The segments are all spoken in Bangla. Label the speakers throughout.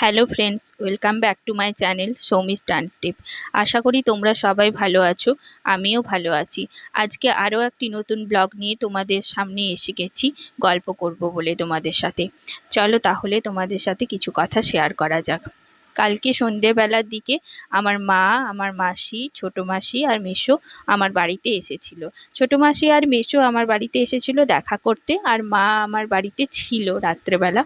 Speaker 1: Hello friends, welcome back to my channel Soumi's dance tip. আশা করি তোমরা সবাই ভালো আছো, আমিও ভালো আছি। আজকে আরও একটি নতুন ব্লগ নিয়ে তোমাদের সামনে এসে গেছি, গল্প করব বলে তোমাদের সাথে। চলো তাহলে তোমাদের সাথে কিছু কথা শেয়ার করা যাক। কালকে সন্ধেবেলার দিকে আমার মা, আমার মাসি, ছোটো মাসি আর মেসো আমার বাড়িতে এসেছিল। ছোটো মাসি আর মেসো আমার বাড়িতে এসেছিল দেখা করতে আর মা আমার বাড়িতে ছিল রাত্রেবেলা।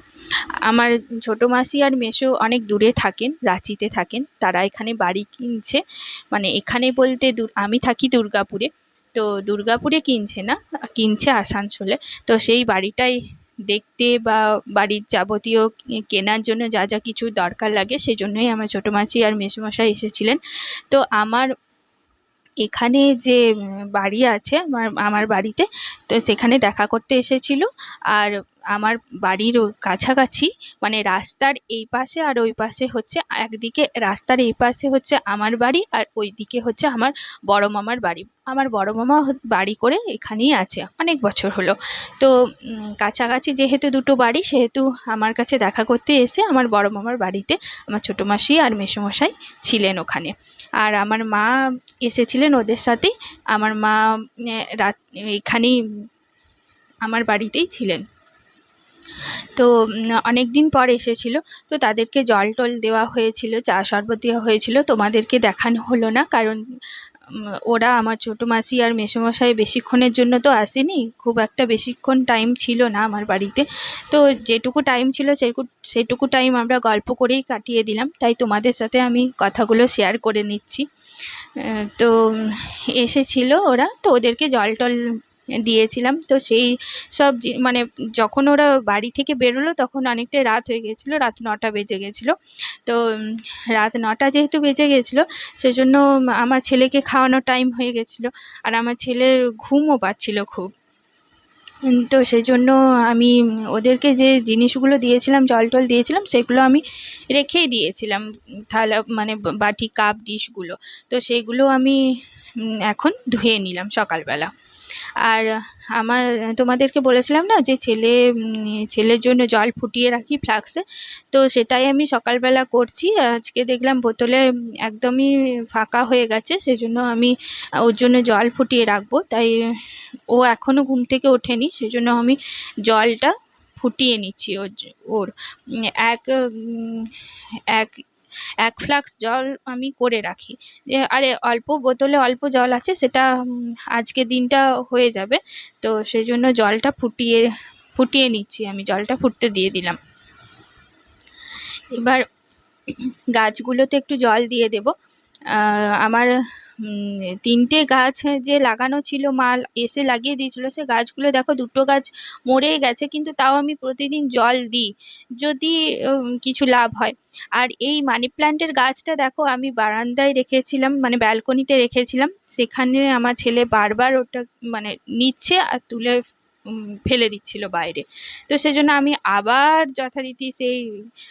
Speaker 1: আমার ছোটো মাসি আর মেসো অনেক দূরে থাকেন, রাঁচিতে থাকেন। তারা এখানে বাড়ি কিনছে। মানে এখানে বলতে আমি থাকি দুর্গাপুরে। তো দুর্গাপুরে কিনছে না, কিনছে আসানসোলে। তো সেই বাড়িটাই দেখতে বা বাড়ির যাবতীয় কেনার জন্য যা যা কিছু দরকার লাগে সেজন্যই আমার ছোটো মাসি আর মেসোমশাই এসেছিলেন। তো আমার এখানে যে বাড়ি আছে, আমার আমার বাড়িতে, তো সেখানে দেখা করতে এসেছিল। আর আমার বাড়ির কাছাকাছি মানে রাস্তার এই পাশে আর ওই পাশে হচ্ছে একদিকে, রাস্তার এই পাশে হচ্ছে আমার বাড়ি আর ওই দিকে হচ্ছে আমার বড় মামার বাড়ি। আমার বড় মামা বাড়ি করে এখানেই আছে, অনেক বছর হলো। তো কাছাকাছি যেহেতু দুটো বাড়ি, সেহেতু আমার কাছে দেখা করতে এসে আমার বড় মামার বাড়িতে আমার ছোটো মাসি আর মেসোমশাই ছিলেন ওখানে। আর আমার মা এসেছিলেন ওদের সাথেই, আমার মা রাত, এখানেই, আমার বাড়িতেই ছিলেন। তো অনেক দিন পর এসেছিল। তো তাদেরকে জল টল দেওয়া হয়েছিল, চা শরবত দেওয়া হয়েছিল। তোমাদেরকে দেখানো হলো না, কারণ ওরা আমার ছোটো মাসি আর মেসোমশাই বেশিক্ষণের জন্য তো আসেনি। খুব একটা বেশিক্ষণ টাইম ছিল না আমার বাড়িতে। তো যেটুকু টাইম ছিল সেটুকু সেটুকু টাইম আমরা গল্প করেই কাটিয়ে দিলাম। তাই তোমাদের সাথে আমি কথাগুলো শেয়ার করে নিচ্ছি। তো এসেছিল ওরা। তো ওদেরকে জল টল দিয়েছিলাম। তো সেই সব মানে যখন ওরা বাড়ি থেকে বেরোলো তখন অনেকটাই রাত হয়ে গিয়েছিল রাত নটা বেজে গেছিল। তো রাত নটা যেহেতু বেজে গেছিল, সেজন্য আমার ছেলেকে খাওয়ানোর টাইম হয়ে গেছিল আর আমার ছেলের ঘুমও পাচ্ছিলো খুব। তো সেই জন্য আমি, ওদেরকে যে জিনিসগুলো দিয়েছিলাম, জল টল দিয়েছিলাম, সেগুলো আমি রেখেই দিয়েছিলাম। থালা মানে বাটি কাপ ডিশগুলো তো সেইগুলো আমি এখন ধুয়ে নিলাম সকালবেলা। আর আমার, তোমাদেরকে বলেছিলাম না যে ছেলে ছেলের জন্য জল ফুটিয়ে রাখি ফ্লাক্সে, তো সেটাই আমি সকালবেলা করছি। আজকে দেখলাম বোতলে একদমই ফাঁকা হয়ে গেছে, সেজন্য আমি ওর জন্য জল ফুটিয়ে রাখব। তাই ও এখনও ঘুম থেকে ওঠেনি, সেজন্য আমি জলটা ফুটিয়ে নিচ্ছি ওর ওর। এক এক এক ফ্লাক্স জল আমি করে রাখি। আরে, অল্প বোতলে অল্প জল আছে, সেটা আজকে দিনটা হয়ে যাবে। তো সেই জন্য জলটা ফুটিয়ে ফুটিয়ে নিচ্ছি। আমি জলটা ফুটতে দিয়ে দিলাম। এবার গাছগুলোতে একটু জল দিয়ে দেব। আমার তিনটে গাছ যে লাগানো ছিল মাল এসে লাগিয়ে দিয়েছিল, সে গাছগুলো দেখো দুটো গাছ মরেই গেছে, কিন্তু তাও আমি প্রতিদিন জল দিই, যদি কিছু লাভ হয়। আর এই মানি প্ল্যান্টের গাছটা দেখো, আমি বারান্দায় রেখেছিলাম মানে ব্যালকনিতে রেখেছিলাম, সেখানে আমার ছেলে বারবার ওটা মানে নিচ্ছে আর তুলে ফেলে দিচ্ছিল বাইরে। তো সেজন্য আমি আবার যথারীতি সেই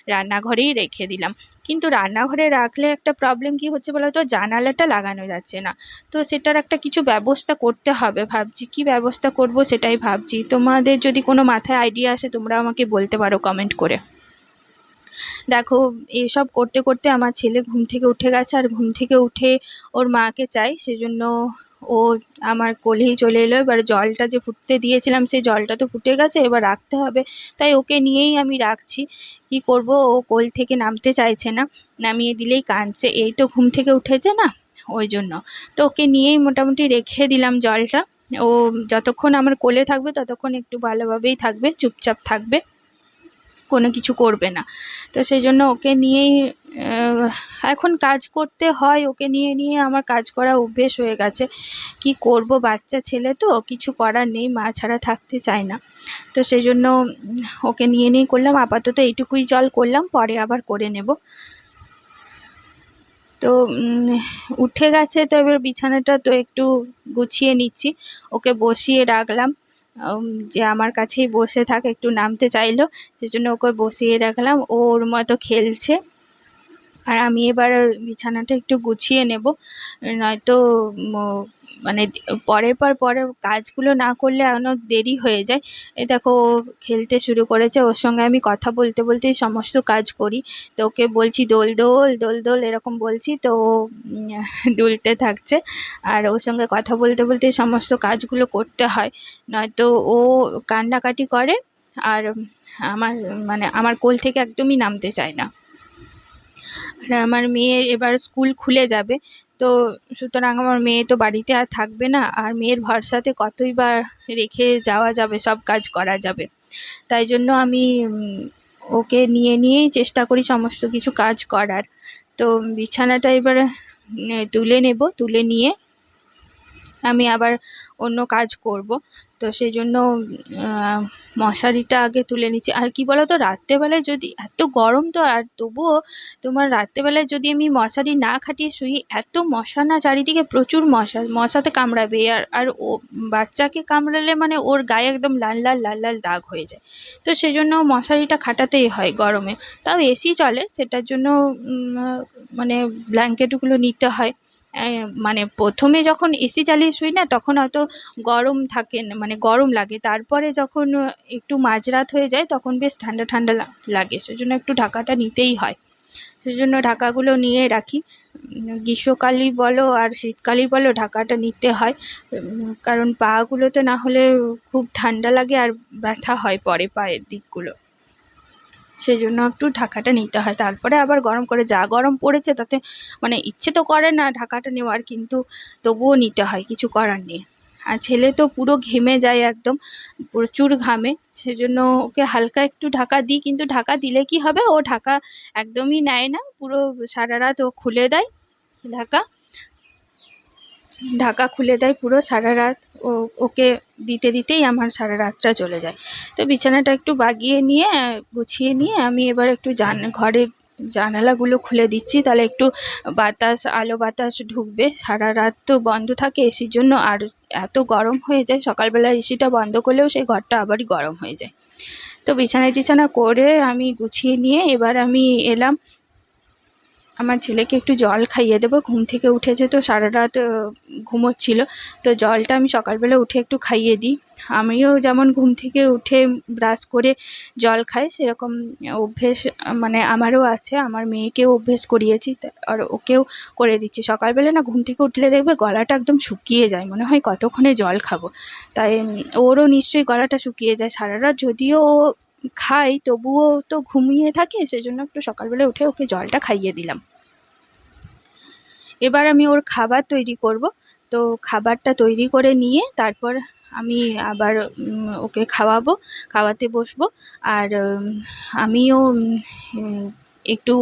Speaker 1: রান্নাঘরেই রেখে দিলাম। কিন্তু রান্নাঘরে রাখলে একটা প্রবলেম কী হচ্ছে বলো তো জানালাটা লাগানো যাচ্ছে না। তো সেটার একটা কিছু ব্যবস্থা করতে হবে। ভাবছি কী ব্যবস্থা করব সেটাই ভাবছি। তোমাদের যদি কোনো মাথায় আইডিয়া আসে তোমরা আমাকে বলতে পারো কমেন্ট করে। দেখো, এসব করতে করতে আমার ছেলে ঘুম থেকে উঠে গেছে। আর ঘুম থেকে উঠে ওর মাকে চাই। সেজন্য ও আমার কোলেই চলে এলো। এবার জলটা যে ফুটতে দিয়েছিলাম, সেই জলটা তো ফুটে গেছে, এবার রাখতে হবে। তাই ওকে নিয়েই আমি রাখছি। কী করব? ও কোল থেকে নামতে চাইছে না। নামিয়ে দিলেই কাঁদছে। এই তো ঘুম থেকে উঠেছে না? ওই জন্য। তো ওকে নিয়েই মোটামুটি রেখে দিলাম জলটা। ও যতক্ষণ আমার কোলে থাকবে, ততক্ষণ একটু ভালোভাবেই থাকবে, চুপচাপ থাকবে। কোনো কিছু করবে না। তো সেই জন্য ওকে নিয়েই এখন কাজ করতে হয়, ওকে নিয়ে নিয়ে আমার কাজ করা অভ্যেস হয়ে গেছে। কি করব? বাচ্চা ছেলে তো, কিছু করার নেই, মা ছাড়া থাকতে চায় না। তো সেই জন্য ওকে নিয়ে নিয়ে করলাম, আপাতত এইটুকুই জল করলাম, পরে আবার করে নেব। তো উঠে গেছে, তো এবার বিছানাটা তো একটু গুছিয়ে নিচ্ছি। ওকে বসিয়ে রাখলাম যে আমার কাছেই বসে থাক, একটু নামতে চাইলো সেজন্য ওকে বসিয়ে রাখলাম। ওর মতো খেলছে। আর আমি এবার বিছানাটা একটু গুছিয়ে নেব। নয়তো মানে পরের পর পরের কাজগুলো না করলে এখনও দেরি হয়ে যায়। এ দেখো, ও খেলতে শুরু করেছে। ওর সঙ্গে আমি কথা বলতে বলতেই সমস্ত কাজ করি। তো ওকে বলছি, দোল দোল দোল দোল, এরকম বলছি। তো ও দুলতে থাকছে। আর ওর সঙ্গে কথা বলতে বলতে সমস্ত কাজগুলো করতে হয়। নয়তো ও কান্নাকাটি করে। আর আমার মানে আমার কোল থেকে একদমই নামতে চায় না। আর আমার মেয়ে এবার স্কুল খুলে যাবে। তো সুতরাং আমার মেয়ে তো বাড়িতে আর থাকবে না, আর মেয়ের ভরসাতে কতই বা রেখে যাওয়া যাবে, সব কাজ করা যাবে। তাই জন্য আমি ওকে নিয়ে নিয়েই চেষ্টা করি সমস্ত কিছু কাজ করার। তো বিছানাটা এবারে তুলে নেব, তুলে নিয়ে আমি আবার অন্য কাজ করব। তো সেই জন্য মশারিটা আগে তুলে নিচ্ছি। আর কি বলো তো রাত্রেবেলায় যদি এত গরম তো, আর তবুও তোমার রাত্রেবেলায় যদি আমি মশারি না খাটিয়ে শুই, এত মশা না, চারিদিকে প্রচুর মশা। মশাতে কামড়াবে। আর আর ও বাচ্চাকে কামড়ালে মানে ওর গায়ে একদম লাল লাল লাল লাল দাগ হয়ে যায়। তো সেই জন্য মশারিটা খাটাতেই হয় গরমে। তাও এসি চলে, সেটার জন্য মানে ব্ল্যাঙ্কেটগুলো নিতে হয়। মানে প্রথমে যখন এসি চালিয়ে শুই না, তখন হয়তো গরম থাকে না মানে গরম লাগে। তারপরে যখন একটু মাঝরাত হয়ে যায়, তখন বেশ ঠান্ডা ঠান্ডা লাগে। সেজন্য একটু ঢাকাটা নিতেই হয়। সেজন্য ঢাকাগুলো নিয়ে রাখি। গ্রীষ্মকালই বলো আর শীতকালই বলো ঢাকাটা নিতে হয়। কারণ পাগুলোতে না হলে খুব ঠান্ডা লাগে আর ব্যথা হয় পরে পায়ের দিকগুলো। সেজন্য একটু ঢাকাটা নিতে হয়। তারপরে আবার গরম করে যা গরম পড়েছে তাতে মানে ইচ্ছে তো করে না ঢাকাটা নেওয়ার কিন্তু তবুও নিতে হয়, কিছু করার নেই। আর ছেলে তো পুরো ঘেমে যায় একদম, প্রচুর ঘামে, সেজন্য ওকে হালকা একটু ঢাকা দিই, কিন্তু ঢাকা দিলে কি হবে? ও ঢাকা একদমই নেয় না, পুরো সারা রাত ও খুলে দেয় ঢাকা। ঢাকা খুলে দেয় পুরো সারা রাত। ও, ওকে দিতে দিতেই আমার সারা রাতটা চলে যায়। তো বিছানাটা একটু বাগিয়ে নিয়ে, গুছিয়ে নিয়ে আমি এবার একটু জান, ঘরের জানালাগুলো খুলে দিচ্ছি। তাহলে একটু বাতাস, আলো বাতাস ঢুকবে। সারা রাত তো বন্ধ থাকে, এসির জন্য আর এত গরম হয়ে যায়। সকালবেলা এসিটা বন্ধ করলেও সেই ঘরটা আবারই গরম হয়ে যায়। তো বিছানা টিছানা করে আমি গুছিয়ে নিয়ে এবার আমি এলাম। আমার ছেলেকে একটু জল খাইয়ে দেবো। ঘুম থেকে উঠেছে তো সারা রাত ঘুমোচ্ছিল। তো জলটা আমি সকালবেলা উঠে একটু খাইয়ে দিই। আমিও যেমন ঘুম থেকে উঠে ব্রাশ করে জল খাই, সেরকম অভ্যেস মানে আমারও আছে। আমার মেয়েকেও অভ্যেস করিয়েছি আর ওকেও করে দিচ্ছি। সকালবেলা না ঘুম থেকে উঠলে দেখবে গলাটা একদম শুকিয়ে যায়। মনে হয় কতক্ষণে জল খাব। তাই, ওরও নিশ্চয়ই গলাটা শুকিয়ে যায় সারা রাত। যদিও খাই তবুও তো ঘুমিয়ে থাকে, সেজন্য একটু সকালবেলা উঠে ওকে জলটা খাইয়ে দিলাম। এবার আমি ওর খাবার তৈরি করব। তো খাবারটা তৈরি করে নিয়ে তারপর আমি আবার ওকে খাওয়াবো, খাওয়াতে বসবো। আর আমিও একটু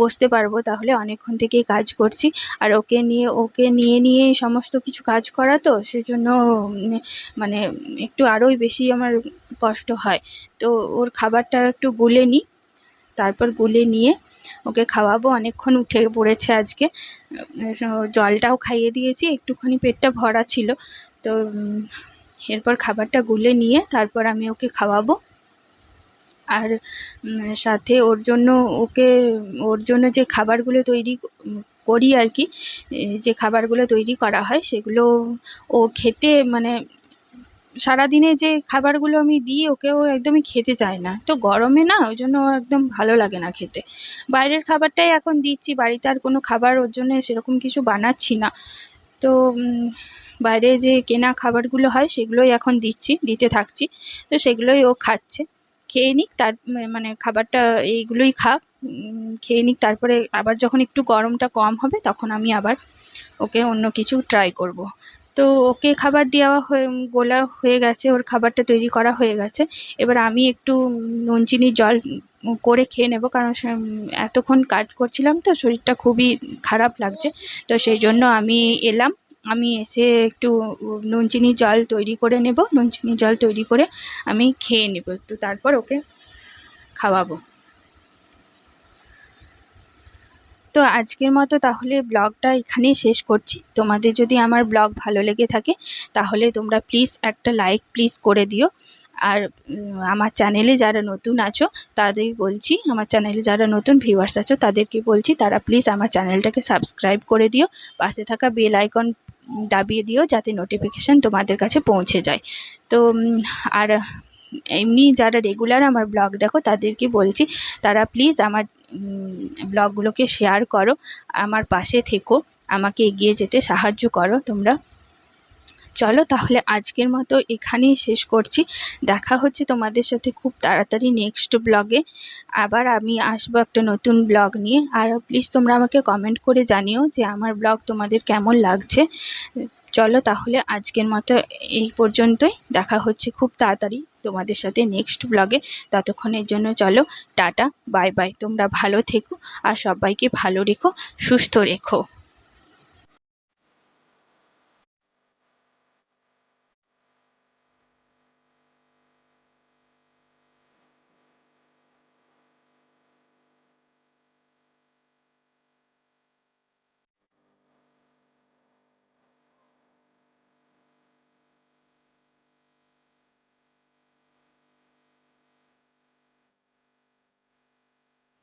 Speaker 1: বসতে পারব তাহলে অনেকক্ষণ থেকেই কাজ করছি। আর ওকে নিয়ে ওকে নিয়ে নিয়ে সমস্ত কিছু কাজ করা তো সেজন্য মানে একটু আরোই বেশি আমার কষ্ট হয়। তো ওর খাবারটা একটু গুলে নিই। তারপর গুলে নিয়ে ওকে খাওয়াবো। অনেকক্ষণ উঠে পড়েছে আজকে। জলটাও খাইয়ে দিয়েছি। একটুখানি পেটটা ভরা ছিল। তো এরপর খাবারটা গুলে নিয়ে তারপর আমি ওকে খাওয়াবো। আর সাথে ওর জন্য ওকে, ওর জন্য যে খাবারগুলো তৈরি করি আর কি যে খাবারগুলো তৈরি করা হয় সেগুলো ও খেতে মানে সারাদিনে যে খাবারগুলো আমি দিই ওকে ও একদমই খেতে চায় না। তো গরমে না, ওই জন্য ওর একদম ভালো লাগে না খেতে। বাইরের খাবারটাই এখন দিচ্ছি, বাড়িতে আর কোনো খাবার ওর জন্য সেরকম কিছু বানাচ্ছি না। তো বাইরে যে কেনা খাবারগুলো হয়, সেগুলোই এখন দিচ্ছি, দিতে থাকছি। তো সেগুলোই ও খাচ্ছে। খেয়ে নিক, তার মানে খাবারটা এইগুলোই খাক খেয়ে নিক। তারপরে আবার যখন একটু গরমটা কম হবে, তখন আমি আবার ওকে অন্য কিছু ট্রাই করব। তো ওকে খাবার দেওয়া হয়ে, গোলা হয়ে গেছে, ওর খাবারটা তৈরি করা হয়ে গেছে। এবার আমি একটু নুন চিনির জল করে খেয়ে নেব, কারণ এতক্ষণ কাজ করছিলাম তো, শরীরটা খুবই খারাপ লাগছে। তো সেই জন্য আমি এলাম, আমি এসে একটু নুন চিনির জল তৈরি করে নেব নুন চিনির জল তৈরি করে আমি খেয়ে নেব একটু, তারপর ওকে খাওয়াবো। তো আজকের মতো তাহলে ব্লগটা এখানেই শেষ করছি। তোমাদের যদি আমার ব্লগ ভালো লেগে থাকে, তাহলে তোমরা প্লিজ একটা লাইক প্লিজ করে দিও। আর আমার চ্যানেলে যারা নতুন আছো, তাদের বলছি, আমার চ্যানেলে যারা নতুন ভিউয়ার্স আছো, তাদেরকে বলছি, তারা প্লিজ আমার চ্যানেলটাকে সাবস্ক্রাইব করে দিও। পাশে থাকা বেল আইকন দাবিয়ে দিও, যাতে নোটিফিকেশান তোমাদের কাছে পৌঁছে যায়। তো আর, এমনি যারা রেগুলার আমার ব্লগ দেখো, তাদেরকে বলছি, তারা প্লিজ আমার ব্লগগুলোকে শেয়ার করো, আমার পাশে থেকো, আমাকে এগিয়ে যেতে সাহায্য করো তোমরা। চলো তাহলে আজকের মতো এখানেই শেষ করছি। দেখা হচ্ছে তোমাদের সাথে খুব তাড়াতাড়ি নেক্সট ব্লগে আবার আমি আসব একটা নতুন ব্লগ নিয়ে। আর প্লিজ তোমরা আমাকে কমেন্ট করে জানিও যে আমার ব্লগ তোমাদের কেমন লাগছে। চলো তাহলে আজকের মতো এই পর্যন্তই। দেখা হচ্ছে খুব তাড়াতাড়ি তোমাদের সাথে নেক্সট ব্লগে ততক্ষণের জন্য চলো টাটা বাই বাই তোমরা ভালো থেকো আর সবাইকে ভালো রেখো, সুস্থ রেখো।